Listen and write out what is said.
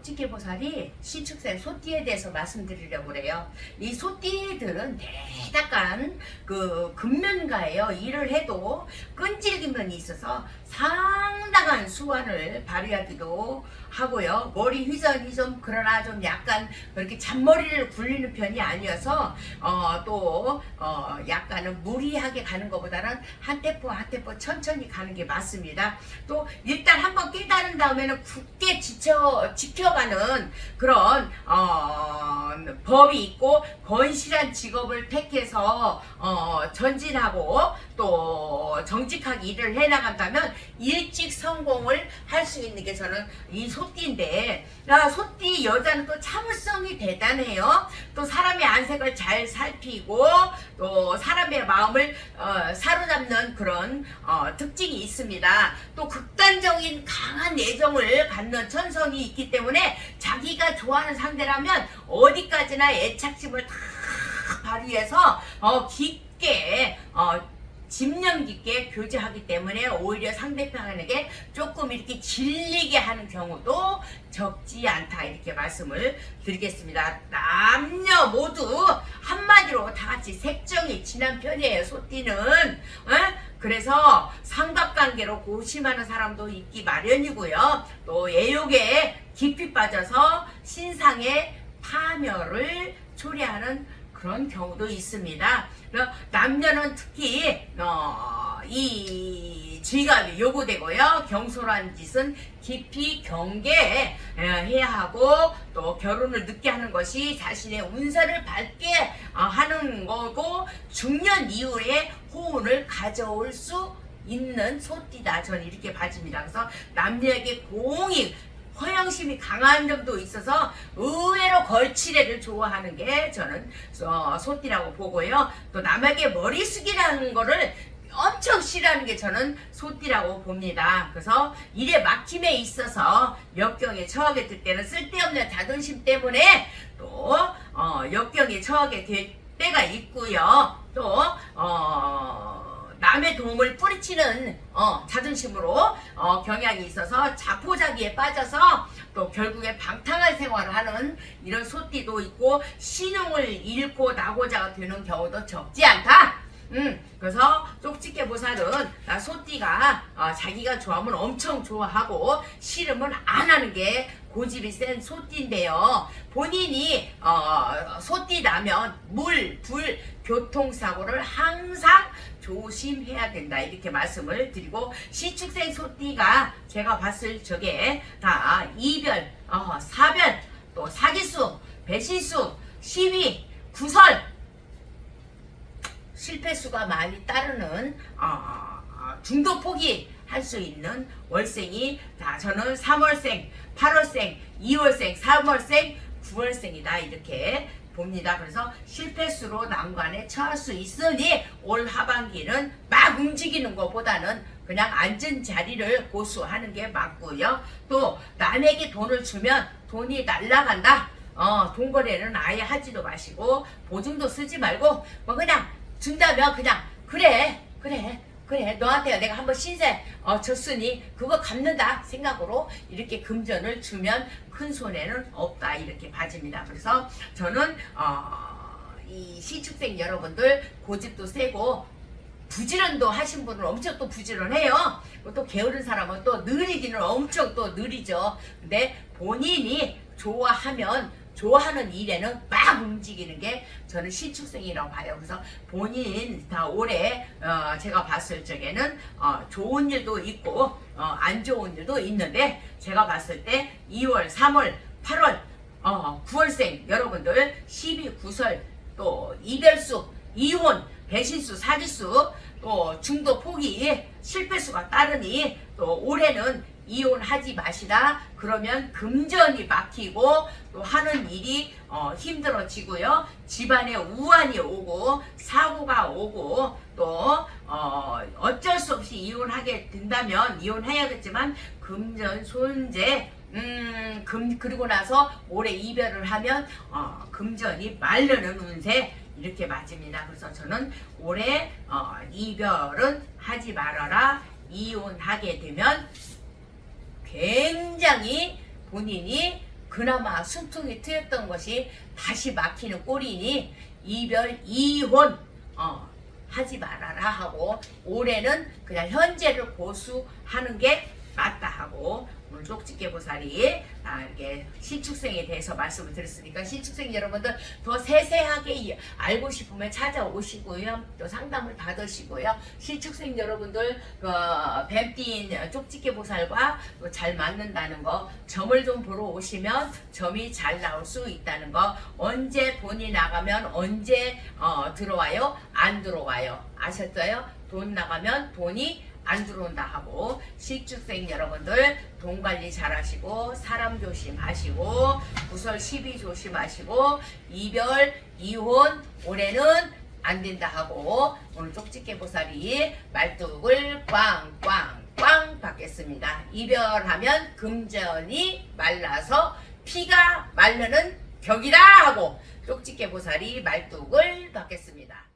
안녕하세요. 쪽지게 보살이 신축생 소띠에 대해서 말씀드리려고 그래요. 이 소띠들은 대단한 그 근면가예요. 일을 해도 끈질김이 있어서 상당한 수완을 발휘하기도 하고요. 머리 휘전이 좀 그러나 좀 약간 그렇게 잔머리를 굴리는 편이 아니어서 어, 또 어, 약간은 무리하게 가는 것보다는 한 템포 한 템포 천천히 가는 게 맞습니다. 또 일단 한번 깨달은 다음에는 굳게 지켜 지켜가는 그런 어, 법이 있고 건실한 직업을 택해서 어, 전진하고 또 정직하게 일을 해나간다면 일찍 성공을 할 수 있는 게 저는 이 소띠인데 야, 소띠 여자는 또 참을성이 대단해요. 또 사람의 안색을 잘 살피고 또 사람의 마음을 어, 사로잡는 그런 어, 특징이 있습니다. 또 극단적인 강한 애정을 갖는 천성이 있기 때문에 자기가 좋아하는 상대라면 어디까지나 애착심을 다 발휘해서 어, 깊게 어, 집념 깊게 교제하기 때문에 오히려 상대편에게 조금 이렇게 질리게 하는 경우도 적지 않다 이렇게 말씀을 드리겠습니다. 남녀 모두 한마디로 다 같이 색정이 진한 편이에요. 소띠는 어? 그래서 삼각관계로 고심하는 사람도 있기 마련이고요. 또 애욕에 깊이 빠져서 신상의 파멸을 초래하는 그런 경우도 있습니다. 남녀는 특히 어, 이 지갑이 요구되고요. 경솔한 짓은 깊이 경계해야 하고 또 결혼을 늦게 하는 것이 자신의 운세를 밝게 어, 하는 거고 중년 이후에 호운을 가져올 수 있는 소띠다. 저는 이렇게 봐집니다. 그래서 남녀에게 공이 허영심이 강한 점도 있어서 의외로 걸치레를 좋아하는 게 저는 어, 소띠라고 보고요. 또 남에게 머리 숙이라는 거를 엄청 싫어하는 게 저는 소띠라고 봅니다. 그래서 일에 막힘에 있어서 역경에 처하게 될 때는 쓸데없는 자존심 때문에 또 어, 역경에 처하게 될 때가 있고요. 또 어, 남의 도움을 뿌리치는 어, 자존심으로 어, 경향이 있어서 자포자기에 빠져서 또 결국에 방탕한 생활을 하는 이런 소띠도 있고 신용을 잃고 나고자가 되는 경우도 적지 않다. 음, 그래서 쪽집게 보살은 나 소띠가 어, 자기가 좋아하면 엄청 좋아하고 싫으면 안 하는 게 고집이 센 소띠인데요. 본인이 어, 소띠라면 물, 불, 교통사고를 항상 조심해야 된다 이렇게 말씀을 드리고 시축생 소띠가 제가 봤을 적에 다 이별, 어, 사별, 또 사기수, 배신수, 시위, 구설 실패수가 많이 따르는 어, 어, 중도 포기 할 수 있는 월생이 다 저는 3월생, 8월생, 2월생, 3월생, 9월생이다 이렇게 봅니다. 그래서 실패수로 난관에 처할 수 있으니 올 하반기는 막 움직이는 것보다는 그냥 앉은 자리를 고수하는 게 맞고요. 또 남에게 돈을 주면 돈이 날라간다. 어, 돈 거래는 아예 하지도 마시고 보증도 쓰지 말고 뭐 그냥 준다면 그냥 그래 그래 그래 너한테 내가 한번 신세 어, 줬으니 그거 갚는다 생각으로 이렇게 금전을 주면 큰 손해는 없다 이렇게 봐집니다. 그래서 저는 어, 이 시축생 여러분들 고집도 세고 부지런도 하신 분은 엄청 또 부지런해요. 또 게으른 사람은 또 느리기는 엄청 또 느리죠. 근데 본인이 좋아하면 좋아하는 일에는 막 움직이는 게 저는 시축생이라고 봐요. 그래서 본인 다 올해 어, 제가 봤을 적에는 어, 좋은 일도 있고 어, 안 좋은 일도 있는데 제가 봤을 때 2월, 3월, 8월, 어, 9월생 여러분들 12, 9설 또 이별수, 이혼, 배신수, 사기수 또 중도 포기 실패수가 따르니 또 올해는 이혼하지 마시라 그러면 금전이 막히고 또 하는 일이 어, 힘들어지고요 집안에 우환이 오고 사고가 오고 또 어, 어쩔 수 없이 이혼하게 된다면 이혼해야겠지만 금전 손재 음, 금, 그리고 나서 올해 이별을 하면 어, 금전이 말르는 운세 이렇게 맞습니다. 그래서 저는 올해 어, 이별은 하지 말아라. 이혼하게 되면 굉장히 본인이 그나마 숨통이 트였던 것이 다시 막히는 꼴이니 이별 이혼 어, 하지 말아라 하고 올해는 그냥 현재를 고수하는 게 맞다 하고 쪽집게보살이 아, 이렇게 신축생에 대해서 말씀을 드렸으니까 신축생 여러분들 더 세세하게 이- 알고 싶으면 찾아오시고요. 또 상담을 받으시고요. 신축생 여러분들 그 뱀띠인 쪽집게보살과 또잘 맞는다는 거 점을 좀 보러 오시면 점이 잘 나올 수 있다는 거 언제 돈이 나가면 언제 어, 들어와요? 안 들어와요? 아셨어요? 돈 나가면 돈이 안 들어온다 하고 식주생 여러분들 돈 관리 잘 하시고 사람 조심하시고 구설 시비 조심하시고 이별 이혼 올해는 안 된다 하고 오늘 쪽집게 보살이 말뚝을 꽝꽝꽝 받겠습니다. 이별하면 금전이 말라서 피가 마르는 격이다 하고 쪽집게 보살이 말뚝을 받겠습니다.